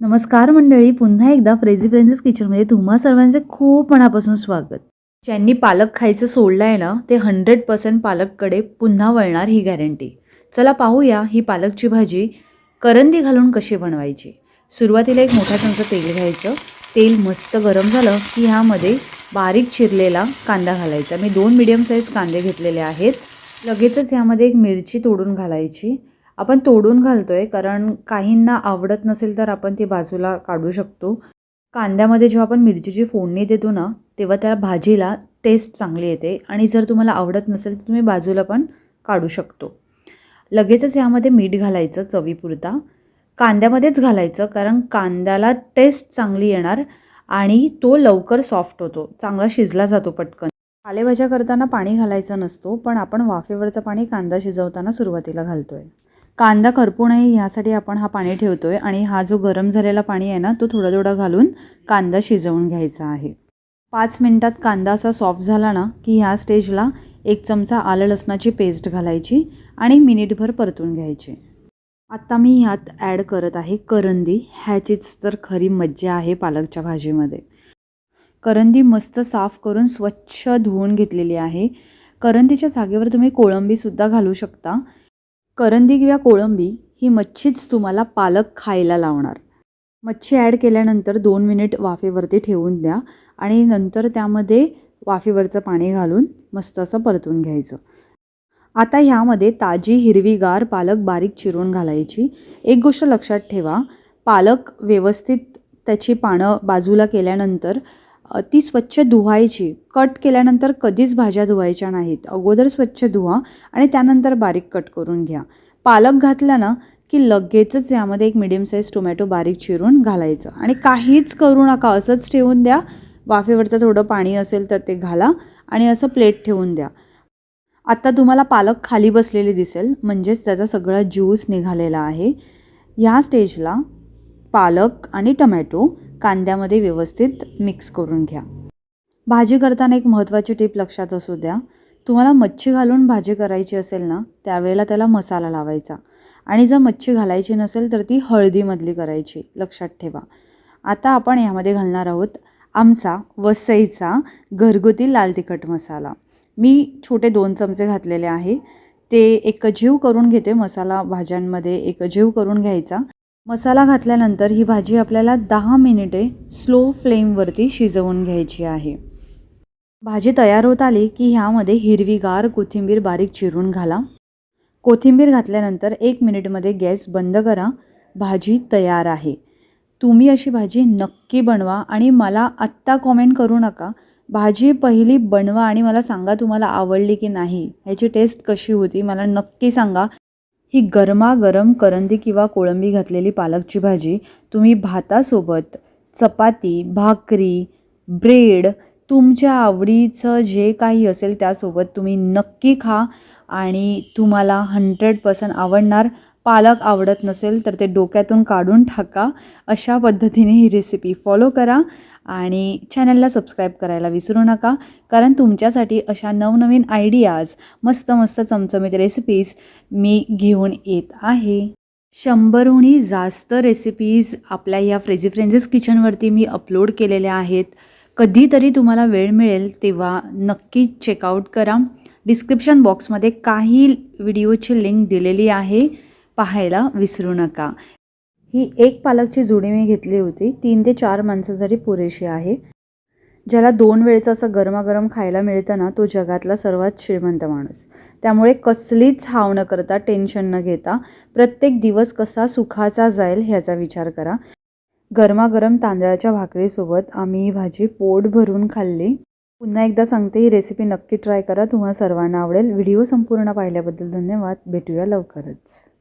नमस्कार मंडळी पुन्हा एकदा फ्रेझी फ्रेंड्स किचनमध्ये तुम्हा सर्वांचे खूप मनापासून स्वागत. ज्यांनी पालक खायचं सोडलं आहे ना ते हंड्रेड पर्सेंट पालककडे पुन्हा वळणार ही गॅरंटी चला पाहूया ही पालकची भाजी करंदी घालून कशी बनवायची. सुरुवातीला एक मोठा चमचा तेल घ्यायचं. तेल मस्त गरम झालं की ह्यामध्ये बारीक चिरलेला कांदा घालायचा. मी दोन मिडियम साईज कांदे घेतलेले आहेत. लगेचच ह्यामध्ये एक मिरची तोडून घालायची. आपण तोडून घालतो आहे कारण काहींना आवडत नसेल तर आपण ती बाजूला काढू शकतो. कांद्यामध्ये जेव्हा आपण मिरचीची फोडणी देतो ना तेव्हा त्या भाजीला टेस्ट चांगली येते आणि जर तुम्हाला आवडत नसेल तर तुम्ही बाजूला पण काढू शकतो. लगेचच यामध्ये मीठ घालायचं चवीपुरता. कांद्यामध्येच घालायचं कारण कांद्याला टेस्ट चांगली येणार आणि तो लवकर सॉफ्ट होतो. चांगला शिजला जातो पटकन. पालेभाज्या करताना पाणी घालायचं नसतो पण आपण वाफेवरचं पाणी कांदा शिजवताना सुरुवातीला घालतो आहे कांदा करपू नये ह्यासाठी आपण हा पाणी ठेवतो आहे आणि हा जो गरम झालेला पाणी आहे ना तो थोडा थोडा घालून कांदा शिजवून घ्यायचा आहे. पाच मिनटात कांदा असा सॉफ्ट झाला ना की ह्या स्टेजला एक चमचा आलं लसणाची पेस्ट घालायची आणि मिनिटभर परतून घ्यायची. आत्ता मी ह्यात ॲड करत आहे करंदी. ह्याचीच तर खरी मज्जा आहे पालकच्या भाजीमध्ये. करंदी मस्त साफ करून स्वच्छ धुवून घेतलेली आहे. करंदीच्या जागेवर तुम्ही कोळंबीसुद्धा घालू शकता. करंदी किंवा कोळंबी ही मच्छीच तुम्हाला पालक खायला लावणार. मच्छी ॲड केल्यानंतर दोन मिनिट वाफेवरती ठेवून द्या आणि नंतर त्यामध्ये वाफेवरचं पाणी घालून मस्त असं परतून घ्यायचं. आता ह्यामध्ये ताजी हिरवीगार पालक बारीक चिरून घालायची. एक गोष्ट लक्षात ठेवा पालक व्यवस्थित त्याची पानं बाजूला केल्यानंतर ती स्वच्छ धुवायची कट केल्यानंतर कधीच भाज्या धुवायच्या नाहीत. अगोदर स्वच्छ धुवा आणि त्यानंतर बारीक कट करून घ्या. पालक घातला ना की लगेचच यामध्ये एक मिडियम साईज टोमॅटो बारीक चिरून घालायचं. आणि काहीच करू नका असंच ठेवून द्या. वाफेवरचं थोडं पाणी असेल तर ते घाला आणि असं प्लेट ठेवून द्या. आत्ता तुम्हाला पालक खाली बसलेली दिसेल म्हणजेच त्याचा सगळा ज्यूस निघालेला आहे. ह्या स्टेजला पालक आणि टमॅटो कांद्यामध्ये व्यवस्थित मिक्स करून घ्या. भाजी करताना एक महत्त्वाची टीप लक्षात असू द्या. तुम्हाला मच्छी घालून भाजी करायची असेल ना त्यावेळेला त्याला मसाला लावायचा. आणि जर मच्छी घालायची नसेल तर ती हळदीमधली करायची लक्षात ठेवा. आता आपण यामध्ये घालणार आहोत आमचा वसईचा घरगुती लाल तिखट मसाला. मी छोटे दोन चमचे घातलेले आहे. ते एकजीव करून घेते मसाला भाज्यांमध्ये एकजीव करून घ्यायचा. मसाला घातल्यानंतर ही भाजी आपल्याला दहा मिनिटे स्लो फ्लेमवरती शिजवून घ्यायची आहे. भाजी तयार होत आली की ह्यामध्ये हिरवीगार कोथिंबीर बारीक चिरून घाला. कोथिंबीर घातल्यानंतर एक मिनिटमध्ये गॅस बंद करा. भाजी तयार आहे. तुम्ही अशी भाजी नक्की बनवा आणि मला आत्ता कॉमेंट करू नका. भाजी पहिली बनवा आणि मला सांगा तुम्हाला आवडली की नाही. ह्याची टेस्ट कशी होती? मला नक्की सांगा. ही गरमागरम करंदी किंवा कोळंबी घातलेली पालकची भाजी तुम्ही भातासोबत चपाती भाकरी ब्रेड तुमच्या आवडीचं जे काही असेल त्यासोबत तुम्ही नक्की खा आणि तुम्हाला हंड्रेड पर्सेंट आवडणार. पालक आवडत नसेल तर ते डोक्यातून काढून टाका. अशा पद्धतीने ही रेसिपी फॉलो करा आणि चॅनलला सबस्क्राईब करायला विसरू नका. कारण तुमच्यासाठी अशा नवनवीन आयडियाज मस्त मस्त चमचमीत रेसिपीज मी घेऊन येत आहे. शंभरहूनही जास्त रेसिपीज आपल्या या फ्रेझी फ्रेंजेस किचनवरती मी अपलोड केलेल्या आहेत. कधीतरी तुम्हाला वेळ मिळेल तेव्हा नक्की चेकआउट करा. डिस्क्रिप्शन बॉक्समध्ये काही व्हिडिओची लिंक दिलेली आहे. पाहायला विसरू नका. ही एक पालकची जुडी मी घेतली होती. तीन ते चार माणसासाठी पुरेशी आहे ज्याला दोन वेळचं असं गरमागरम खायला मिळतं ना तो जगातला सर्वात श्रीमंत माणूस. त्यामुळे कसलीच हाव न करता टेन्शन न घेता प्रत्येक दिवस कसा सुखाचा जाईल ह्याचा विचार करा. गरमागरम तांदळाच्या भाकरीसोबत आम्ही ही भाजी पोट भरून खाल्ली. पुन्हा एकदा सांगते ही रेसिपी नक्की ट्राय करा. तुम्हाला सर्वांना आवडेल. व्हिडिओ संपूर्ण पाहिल्याबद्दल धन्यवाद. भेटूया लवकरच.